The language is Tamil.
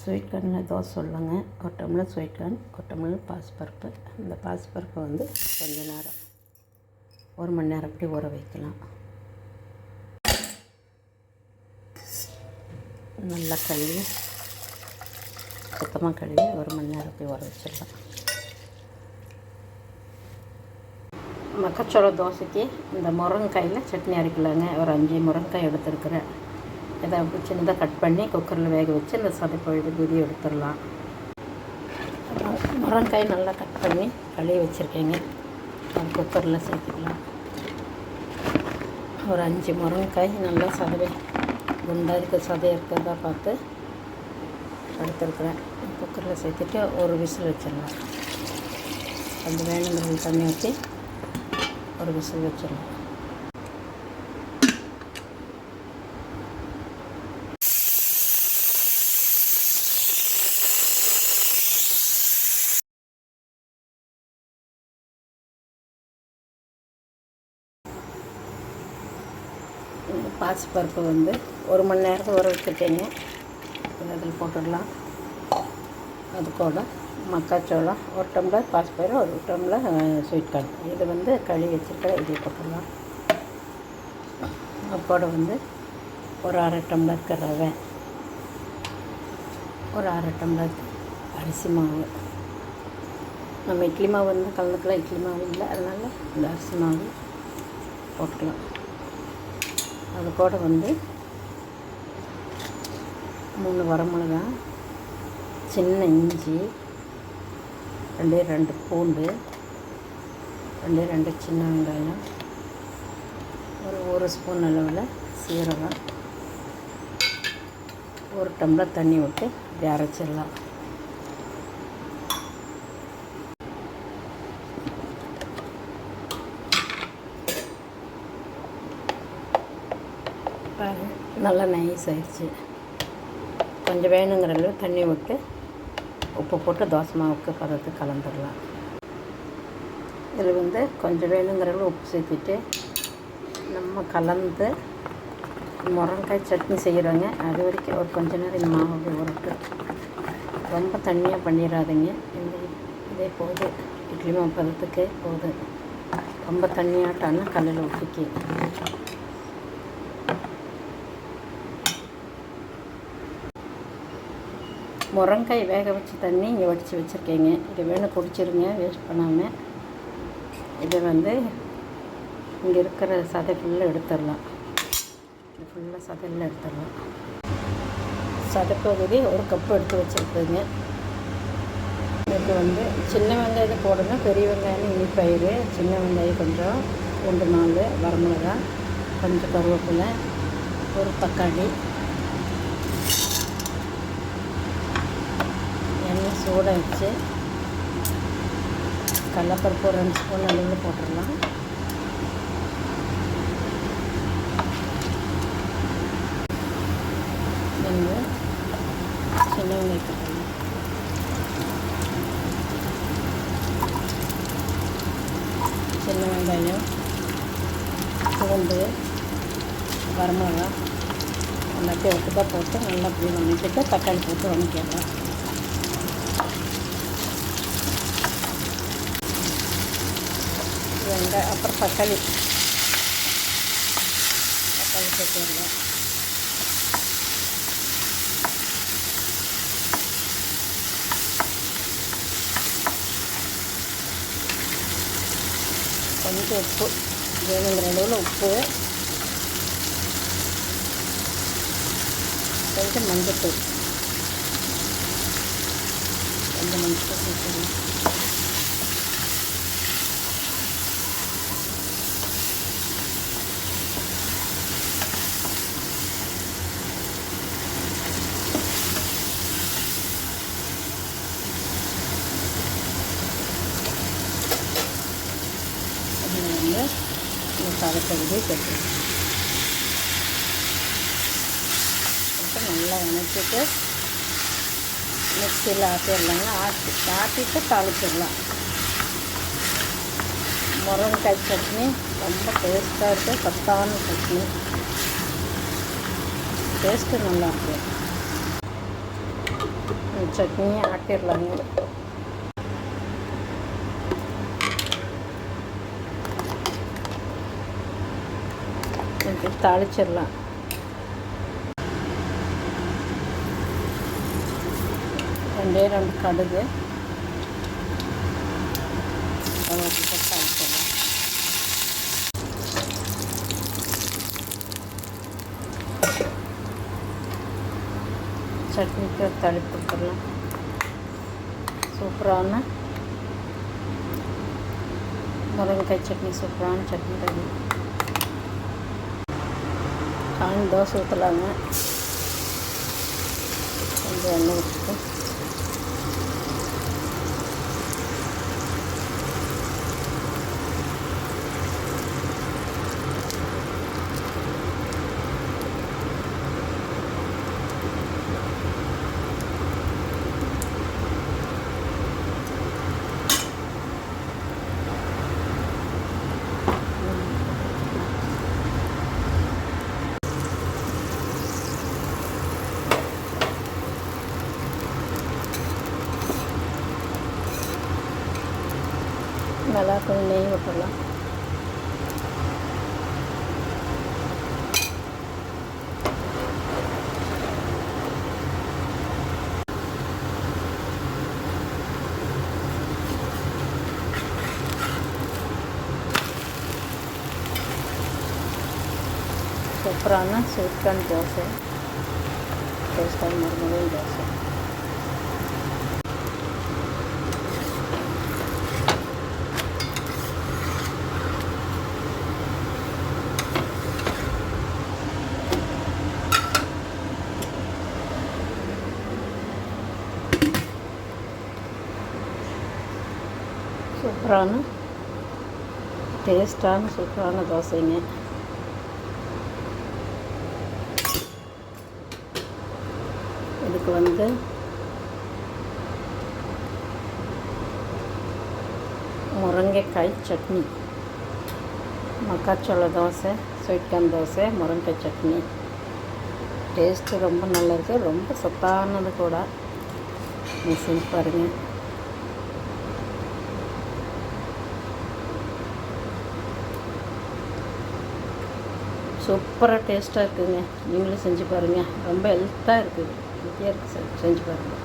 ஸ்வீட் கார்னில் தோசை சொல்லுங்க. ஒரு டம்ளர் ஸ்வீட் கார்ன் ஒரு டம்ளர் பாசிப்பருப்பு. இந்த பாசிப்பருப்பை வந்து கொஞ்ச நேரம் ஒரு மணி நேரம் அப்படி ஊற வைக்கலாம். நல்லா கழுவி சுத்தமாக கழுவி ஒரு மணி நேரம் அப்படி ஊற வச்சிடலாம். மக்காச்சோள தோசைக்கு இந்த முருங்கைக்காயில் சட்னி அரைக்கலாங்க. ஒரு அஞ்சு முருங்கைக்காய் எடுத்துருக்குறேன். இதை சின்னதாக கட் பண்ணி குக்கரில் வேக வச்சு இந்த சதைப்பழுது குதி எடுத்துடலாம். முருங்காய் நல்லா கட் பண்ணி கழுவி வச்சுருக்கேங்க. அது குக்கரில் சேர்த்துக்கலாம். ஒரு அஞ்சு முருங்காய் நல்லா சதவை குண்டாக இருக்க சதை இருக்கிறதா பார்த்து எடுத்துருக்குறேன். குக்கரில் சேர்த்துட்டு ஒரு விசில் வச்சிடலாம். கொஞ்சம் வேணுங்கிறது தண்ணி ஊற்றி ஒரு விசில் வச்சிடலாம் இந்த பாசிப்பருப்பு வந்து ஒரு மணி நேரத்துக்கு ஊற வச்சுருக்கேங்க அதில் போட்டுடலாம். அது கூட மக்காச்சோளம் ஒரு டம்ளர் பாசிப்பயிறு ஒரு டம்ளர் ஸ்வீட் கார்ன் இது வந்து கழுவி வச்சுருக்க இதை போட்டுடலாம். அப்போட வந்து ஒரு அரை டம்ளருக்கு ரவை ஒரு அரை டம்ளர் அரிசி மாவு. நம்ம இட்லி மாவு வந்து கலந்துக்கலாம் இட்லி மாவு இல்லை. அதனால் இந்த அரிசி மாவு போட்டுக்கலாம். அது கூட வந்து மூணு வரமிளகா சின்ன இஞ்சி ரெண்டே ரெண்டு பூண்டு ரெண்டே ரெண்டு சின்ன வெங்காயம் ஒரு ஒரு ஸ்பூன் அளவில் சீரகம் ஒரு டம்ளர் தண்ணி விட்டு இப்படி அரைச்சிடலாம். நல்லா நைஸ் ஆயிடுச்சு. கொஞ்சம் வேணுங்கிற அளவு தண்ணி விட்டு உப்பு போட்டு தோசை மாவுக்கு பதத்துக்கு கலந்துடலாம். இதில் வந்து கொஞ்சம் வேணுங்கிற அளவு உப்பு சேர்த்துட்டு நம்ம கலந்து முருங்காய் சட்னி செய்கிறோங்க. அது வரைக்கும் ஒரு கொஞ்ச நேரம் இந்த மாவு உருட்டு ரொம்ப தண்ணியாக பண்ணிடாதீங்க இந்த இதே போகுது இட்லி மாவு பதத்துக்கே போகுது ரொம்ப தண்ணியாட்டானா கல்லில் ஊற்றிக்கி முருங்காய் வேக வச்ச தண்ணி இங்கே வடித்து வச்சுருக்கேங்க. இது வேணும் குடிச்சிருங்க வேஸ்ட் பண்ணாமல் இதை வந்து இங்கே இருக்கிற சதை ஃபுல்லாக எடுத்துடலாம். இது ஃபுல்லாக சதையில் எடுத்துடலாம். சதைப்பகுதி ஒரு கப்பு எடுத்து வச்சுருக்குங்க. இது வந்து சின்ன வெங்காயம் போடணும் பெரிய வெங்காயம் இனிப்பயிறு சின்ன வெங்காயம் கொஞ்சம் ரெண்டு நாலு வரமிளகா கொஞ்சம் கருவேப்பிலை ஒரு தக்காளி. எண்ணெய் சூட வச்சு கடலப்பருப்பு ஒரு ரெண்டு ஸ்பூன் அளவில் போட்டுடலாம். எண்ணெய் சின்ன வெங்காயம் சின்ன வெங்காயம் பூண்டு வரமிளகா எல்லாத்தையும் தான் போட்டு நல்லா அப்படி வதக்கிட்டு தக்காளி போட்டு வதக்கிடலாம். வெங்காயம் அப்புறம் தக்காளி தக்காளி சேர்த்துடலாம் கொஞ்சம் உப்பு வேணுங்கிற அளவில் உப்பு கொஞ்சம் மஞ்சத்தூள் கொஞ்சம் மஞ்சத்தூள் சேர்த்துடலாம் வந்து இந்த சதப்பகுதி சேர்த்துக்கலாம் போட்டு நல்லா இணைச்சிட்டு மிக்சியில் ஆட்டிடலாங்க. ஆட்டி ஆட்டிட்டு தாளிச்சிடலாம். முருங்கைக்காய் சட்னி ரொம்ப டேஸ்ட்டாக இருக்குது சத்தான சட்னி. டேஸ்ட்டு நல்லா இருக்குது சட்னியை ஆட்டிடலாங்க. செஞ்சு தாளிச்சிடலாம். ரெண்டே ரெண்டு கடுகு. தாளிச்சிடலாம். சட்னிக்கு தள்ளி கொடுத்துடலாம் சூப்பரான முருங்கைக்காய் சட்னி சூப்பரான சட்னி ரெடி காணி தோசை ஊற்றலாங்க கொஞ்சம் எண்ணெய் வச்சுட்டு நல்லா கொஞ்சம் நெய் விட்டுடலாம் சூப்பரான சிக்கன் தோசை. டேஸ்டாக மறுமுறையும் தோசை. சூப்பரான டேஸ்டான சூப்பரான தோசைங்க. இதுக்கு வந்து முருங்கைக்காய் சட்னி. மக்காச்சோள தோசை ஸ்வீட் தோசை முருங்கைக்காய் சட்னி. டேஸ்ட்டு ரொம்ப நல்லா இருக்குது ரொம்ப சத்தானது கூட. நீ செஞ்சு பாருங்கள் சூப்பராக டேஸ்ட்டாக இருக்குதுங்க நீங்களும் செஞ்சு பாருங்கள் ரொம்ப ஹெல்த்தாக இருக்குது. ஹெல்த்தியாக இருக்குது செஞ்சு பாருங்கள்